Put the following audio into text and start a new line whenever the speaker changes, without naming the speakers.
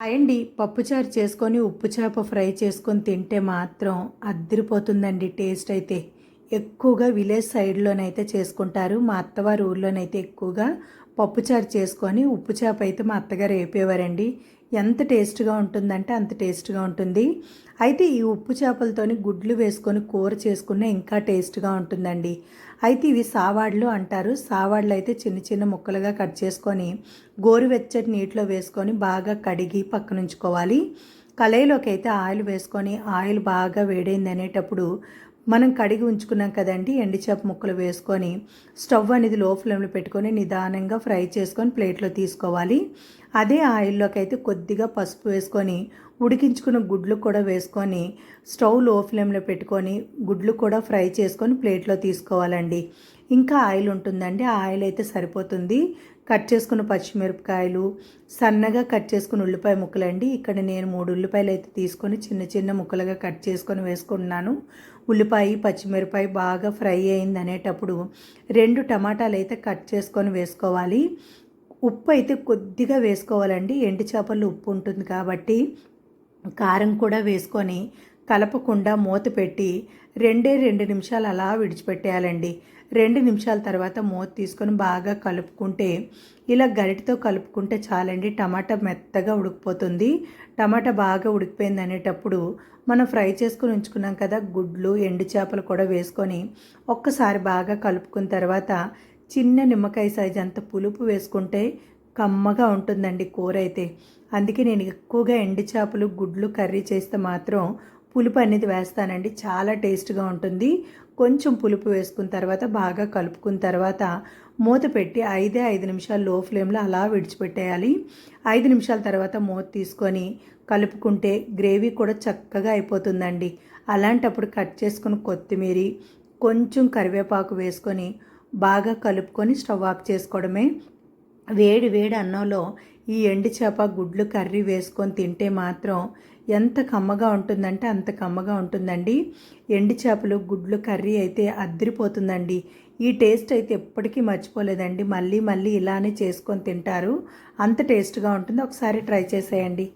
అయండి పప్పుచారు చేసుకొని ఉప్పు చేప ఫ్రై చేసుకొని తింటే మాత్రం అద్దరిపోతుందండి టేస్ట్ అయితే. ఎక్కువగా విలేజ్ సైడ్లోనైతే చేసుకుంటారు. మా అత్తవారి ఊర్లోనైతే ఎక్కువగా పప్పుచారు చేసుకొని ఉప్పు చేప అయితే మా అత్తగారు వేపేవారండి. ఎంత టేస్ట్గా ఉంటుందంటే అంత టేస్ట్గా ఉంటుంది. అయితే ఈ ఉప్పు చేపలతోని గుడ్లు వేసుకొని కూర చేసుకున్న ఇంకా టేస్ట్గా ఉంటుందండి. అయితే ఇవి సావాడ్లు అంటారు. సావాడ్లు అయితే చిన్న చిన్న ముక్కలుగా కట్ చేసుకొని గోరువెచ్చటి నీటిలో వేసుకొని బాగా కడిగి పక్కన ఉంచుకోవాలి కళాయిలోకి అయితే ఆయిల్ వేసుకొని ఆయిల్ బాగా వేడైంది అనేటప్పుడు మనం కడిగి ఉంచుకున్నాం కదండి ఎండిచేప ముక్కలు వేసుకొని స్టవ్ అనేది లో ఫ్లేమ్లో పెట్టుకొని నిదానంగా ఫ్రై చేసుకొని ప్లేట్లో తీసుకోవాలి. అదే ఆయిల్లోకి అయితే కొద్దిగా పసుపు వేసుకొని ఉడికించుకున్న గుడ్లు కూడా వేసుకొని స్టవ్లో ఫ్లేమ్లో పెట్టుకొని గుడ్లు కూడా ఫ్రై చేసుకొని ప్లేట్లో తీసుకోవాలండి. ఇంకా ఆయిల్ ఉంటుందండి ఆ ఆయిల్ అయితే సరిపోతుంది. కట్ చేసుకున్న పచ్చిమిరపకాయలు సన్నగా కట్ చేసుకున్న ఉల్లిపాయ ముక్కలండి. ఇక్కడ నేను మూడు ఉల్లిపాయలు అయితే తీసుకొని చిన్న చిన్న ముక్కలుగా కట్ చేసుకొని వేసుకుంటున్నాను. ఉల్లిపాయ పచ్చిమిరపాయ బాగా ఫ్రై అయింది అనేటప్పుడు రెండు టమాటాలు అయితే కట్ చేసుకొని వేసుకోవాలి. ఉప్పు అయితే కొద్దిగా వేసుకోవాలండి. ఎండు చేపల్లో ఉప్పు ఉంటుంది కాబట్టి కారం కూడా వేసుకొని కలపకుండా మూత పెట్టి రెండే రెండు నిమిషాలు అలా విడిచిపెట్టేయాలండి. రెండు నిమిషాల తర్వాత మూత తీసుకొని బాగా కలుపుకుంటే ఇలా గరిటితో కలుపుకుంటే చాలండి టమాటా మెత్తగా ఉడికిపోతుంది. టమాటా బాగా ఉడికిపోయింది అనేటప్పుడు మనం ఫ్రై చేసుకుని ఉంచుకున్నాం కదా గుడ్లు ఎండు చేపలు కూడా వేసుకొని ఒక్కసారి బాగా కలుపుకున్న తర్వాత చిన్న నిమ్మకాయ సైజ్ అంత పులుపు వేసుకుంటే కమ్మగా ఉంటుందండి కూర అయితే. అందుకే నేను ఎక్కువగా ఎండు చేపలు గుడ్లు కర్రీ చేస్తే మాత్రం పులుపు అనేది వేస్తానండి. చాలా టేస్ట్గా ఉంటుంది. కొంచెం పులుపు వేసుకున్న తర్వాత బాగా కలుపుకున్న తర్వాత మూత పెట్టి ఐదే ఐదు నిమిషాలు లో ఫ్లేమ్లో అలా విడిచిపెట్టేయాలి. ఐదు నిమిషాల తర్వాత మూత తీసుకొని కలుపుకుంటే గ్రేవీ కూడా చక్కగా అయిపోతుందండి. అలాంటప్పుడు కట్ చేసుకుని కొత్తిమీర కొంచెం కరివేపాకు వేసుకొని బాగా కలుపుకొని స్టవ్ ఆఫ్ చేసుకోవడమే. వేడి వేడి అన్నంలో ఈ ఎండు చేప గుడ్లు కర్రీ వేసుకొని తింటే మాత్రం ఎంత కమ్మగా ఉంటుందంటే అంత కమ్మగా ఉంటుందండి. ఎండు చేపలు గుడ్లు కర్రీ అయితే అద్దరిపోతుందండి. ఈ టేస్ట్ అయితే ఎప్పటికీ మర్చిపోలేదండి. మళ్ళీ మళ్ళీ ఇలానే చేసుకొని తింటారు. అంత టేస్ట్గా ఉంటుంది. ఒకసారి ట్రై చేసేయండి.